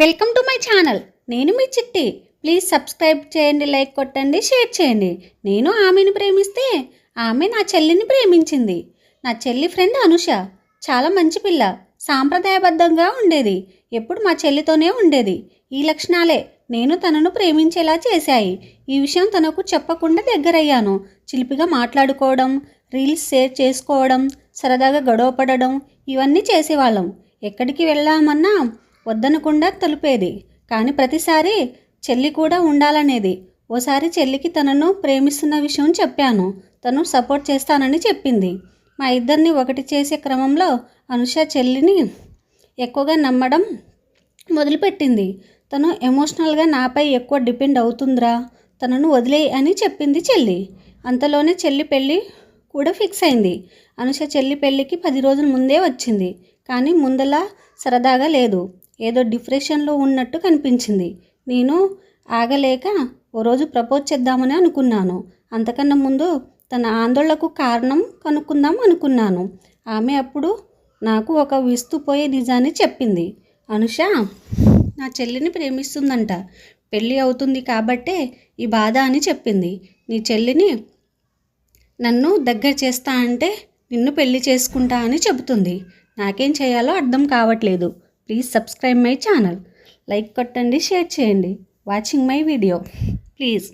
Welcome to my channel. నేను మీ Chitti. Please subscribe చేయండి లైక్ కొట్టండి షేర్ చేయండి. నేను ఆమెను ప్రేమిస్తే ఆమె నా చెల్లిని ప్రేమించింది. నా చెల్లి ఫ్రెండ్ అనుష. చాలా మంచి పిల్ల. సాంప్రదాయబద్ధంగా ఉండేది. ఎప్పుడు మా చెల్లితోనే ఉండేది. ఈ లక్షణాలే నేను తనను ప్రేమించేలా చేశాయి. ఈ విషయం తనకు చెప్పకుండా దగ్గరయ్యాను. చిలిపిగా మాట్లాడుకోవడం రీల్స్ షేర్ చేసుకోవడం సరదాగా గొడవపడడం ఇవన్నీ చేసేవాళ్ళం. ఎక్కడికి వెళ్ళామన్నా వద్దనకుండా తలుపేది. కానీ ప్రతిసారి చెల్లి కూడా ఉండాలనేది. ఓసారి చెల్లికి తనను ప్రేమిస్తున్న విషయం చెప్పాను. తను సపోర్ట్ చేస్తానని చెప్పింది. మా ఇద్దరిని ఒకటి చేసే క్రమంలో అనుష చెల్లిని ఎక్కువగా నమ్మడం మొదలుపెట్టింది. తను ఎమోషనల్గా నాపై ఎక్కువ డిపెండ్ అవుతుందిరా. తనను వదిలేయి అని చెప్పింది చెల్లి. అంతలోనే చెల్లి పెళ్ళి కూడా ఫిక్స్ అయింది. అనుష చెల్లి పెళ్ళికి పది రోజుల ముందే వచ్చింది. కానీ ముందలా సరదాగా లేదు. ఏదో డిప్రెషన్లో ఉన్నట్టు కనిపించింది. నేను ఆగలేక ఓ రోజు ప్రపోజ్ చేద్దామని అనుకున్నాను. అంతకన్నా ముందు తన ఆందోళనకు కారణం కనుక్కుందాం అనుకున్నాను. ఆమె అప్పుడు నాకు ఒక విస్తుపోయే నిజాన్ని చెప్పింది. అనుష నా చెల్లిని ప్రేమిస్తుందంట. పెళ్ళి అవుతుంది కాబట్టే ఈ బాధ అని చెప్పింది. నీ చెల్లిని నన్ను దగ్గర చేస్తా అంటే నిన్ను పెళ్ళి చేసుకుంటా అని చెబుతుంది. నాకేం చేయాలో అర్థం కావట్లేదు. Please subscribe my channel like కొట్టండి షేర్ చేయండి. Watching my video please